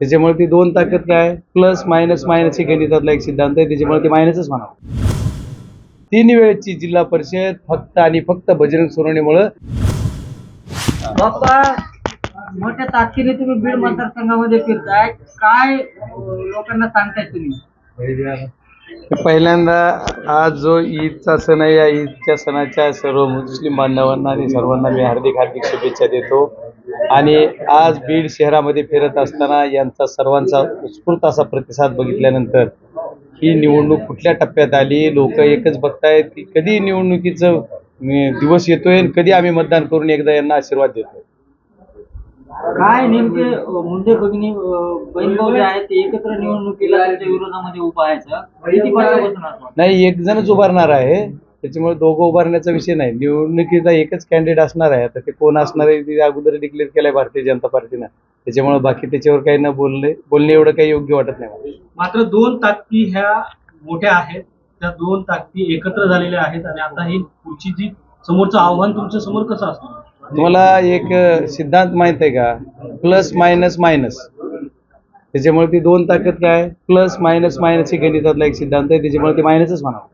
त्याच्यामुळे ती दोन ताकद काय? प्लस मायनस मायनस ही गणितातला एक सिद्धांत आहे. त्याच्यामुळे ती मायनसच म्हणावं. तीन वेळेची जिल्हा परिषद फक्त आणि फक्त बजरंग सोनवणेमुळं बाप्पा मोठ्या ताकदीने तुम्ही बीड मतदारसंघामध्ये फिरताय. काय लोकांना सांगताय तुम्ही? पहिल्यांदा आज जो ईदचा सण आहे या ईदच्या सणाच्या सर्व मुस्लिम बांधवांना आणि सर्वांना मी हार्दिक हार्दिक शुभेच्छा देतो. आणि आज बीड शहरामध्ये फिरत असताना यांचा सर्वांचा उत्स्फूर्त असा प्रतिसाद बघितल्यानंतर ही निवडणूक कुठल्या टप्प्यात आली? लोक एकच बघतायत की कधी निवडणुकीचं दिवस येतोय आणि कधी आम्ही मतदान करून एकदा यांना आशीर्वाद देतोय? काय नेमके मुंडे भगिनी बहीण भाऊ जे आहेत ते एकत्र निवडणुकीला त्यांच्या विरोधामध्ये उभा किती वर्षापासून नाही एक जणच उभारणार आहे. त्याच्यामुळे दोघं उभारण्याचा विषय नाही. निवडणुकीचा एकच कॅन्डिडेट असणार आहे. आता ते कोण असणार आहे ते अगोदर डिक्लेअर केलंय भारतीय जनता पार्टीनं. त्याच्यामुळे बाकी त्याच्यावर काही न बोलले बोलणे एवढं काही योग्य वाटत नाही मला. मात्र दोन ताकदी ह्या मोठ्या आहेत. त्या दोन ताकदी एकत्र झालेल्या आहेत. आणि आता ही पुढची जी समोरचं आव्हान तुमच्यासमोर कसं असणार? तुम्हाला एक सिद्धांत माहीत आहे का? Plus minus minus. त्याच्यामुळे ती दोन ताकद काय? प्लस मायनस मायनस ही गणितातला एक सिद्धांत आहे त्याच्यामुळे ती मायनसच म्हणावं.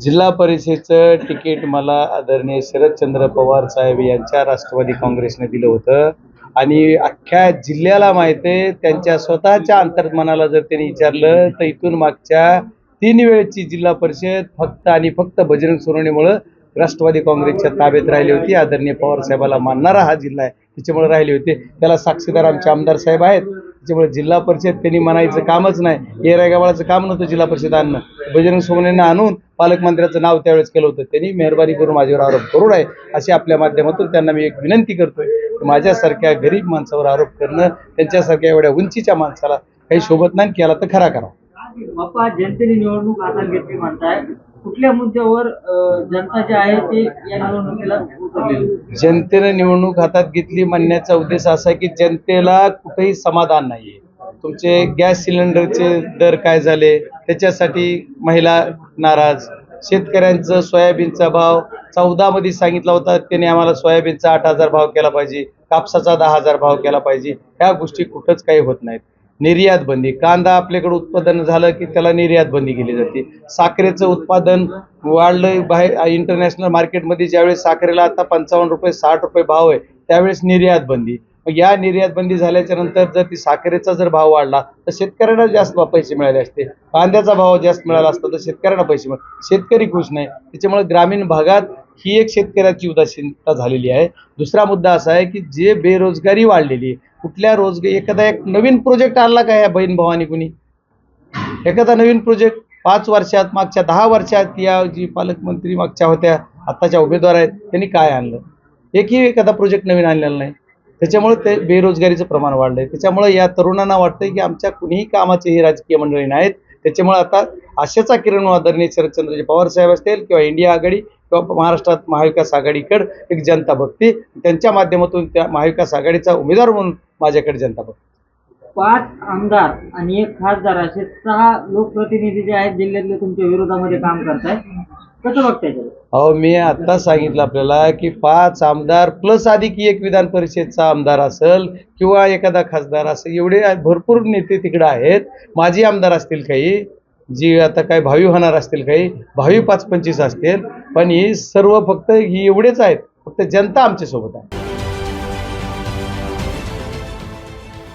जिल्हा परिषदेचं तिकीट मला आदरणीय शरदचंद्र पवार साहेब यांच्या राष्ट्रवादी काँग्रेसने दिलं होतं. आणि अख्ख्या जिल्ह्याला माहिती आहे त्यांच्या स्वतःच्या अंतर्मनाला जर त्यांनी विचारलं तर इथून मागच्या तीन वेळची जिल्हा परिषद फक्त आणि फक्त बजरंग सोनवणेमुळं राष्ट्रवादी काँग्रेसच्या ताब्यात राहिली होती. आदरणीय पवार साहेबाला मानणारा हा जिल्हा आहे त्याच्यामुळे राहिली होती. त्याला साक्षीदार आमचे आमदार साहेब आहेत त्याच्यामुळे जिल्हा परिषद त्यांनी म्हणायचं कामच नाही. ए रायगावाडाचं काम नव्हतं जिल्हा परिषद आणणं. बजरंग सोमनेंना आणून पालकमंत्र्याचं नाव त्यावेळेस केलं होतं. त्यांनी मेहरबानी करून माझ्यावर आरोप करू नये अशी आपल्या माध्यमातून त्यांना मी एक विनंती करतोय. माझ्यासारख्या गरीब माणसावर आरोप करणं त्यांच्यासारख्या एवढ्या उंचीच्या माणसाला काही शोभत नाही केला तर खरा करा बाप्पा जनतेने निवडणूक हातात घेतली म्हणताय. कुठल्या मुद्द्यावर जनता जे आहे ते या निवडणुकीला जनतेनं निवडणूक हातात घेतली म्हणण्याचा उद्देश असा आहे की जनतेला कुठेही समाधान नाहीये. तुमचे गॅस सिलेंडरचे दर काय झाले? त्याच्यासाठी महिला नाराज शेतकऱ्यांचं सोयाबीनचा भाव चौदामध्ये सांगितला होता त्याने आम्हाला सोयाबीनचा आठ हजार भाव केला पाहिजे कापसाचा दहा हजार भाव केला पाहिजे. ह्या गोष्टी कुठंच काही होत नाहीत. निर्यात बंदी. कांदा आपल्याकडे उत्पादन झालं की त्याला निर्यात बंदी केली जाते. साखरेचं उत्पादन वाढलं बाहेर इंटरनॅशनल मार्केटमध्ये ज्यावेळेस साखरेला आता पंचावन्न रुपये साठ रुपये भाव आहे त्यावेळेस निर्यात बंदी. मग या निर्यात बंदी झाल्याच्यानंतर जर ती साखरेचा जर भाव वाढला तर शेतकऱ्यांना जास्त पैसे मिळाले असते. कांद्याचा भाव जास्त मिळाला असता तर शेतकऱ्यांना पैसे मिळ शेतकरी खुश नाही. त्याच्यामुळे ग्रामीण भागात ही एक शेतकऱ्याची उदासीनता झालेली आहे. दुसरा मुद्दा असा आहे की जे बेरोजगारी वाढलेली आहे कुठल्या रोजगार एखादा एक नवीन प्रोजेक्ट आणला का या बहीण भावानी कुणी? एखादा नवीन प्रोजेक्ट पाच वर्षात मागच्या दहा वर्षात या जी पालकमंत्री मागच्या होत्या आत्ताच्या उमेदवार आहेत त्यांनी काय आणलं? एकही एखादा प्रोजेक्ट नवीन आणलेला नाही. त्याच्यामुळे ते बेरोजगारीचं प्रमाण वाढलंय. त्याच्यामुळे या तरुणांना वाटतंय की आमच्या कुणीही कामाचे ही राजकीय मंडळी नाहीत. त्याच्यामुळे आता आशेचा किरण आदरणीय शरदचंद्रजी पवार साहेब असतील किंवा इंडिया आघाडी किंवा महाराष्ट्रात महाविकास आघाडीकडे एक जनता भक्ती त्यांच्या माध्यमातून त्या महाविकास आघाडीचा उमेदवार म्हणून माझ्याकडे जनता बघते पाच आमदार आणि एक खासदार असे सहा लोकप्रतिनिधी जे आहेत जिल्ह्यातले तुमच्या विरोधामध्ये काम करतायत. कसं बघताय त्याला अहो मी आत्ताच सांगितलं आपल्याला की पाच आमदार प्लस अधिक एक विधान परिषदचा आमदार असेल किंवा एखादा खासदार असेल एवढे भरपूर नेते तिकडे आहेत. माजी आमदार असतील काही जी आता काय भावी होणार असतील काही भावी पाच पंचवीस असतील. पण ही सर्व फक्त ही एवढेच आहेत फक्त जनता आमच्यासोबत आहे.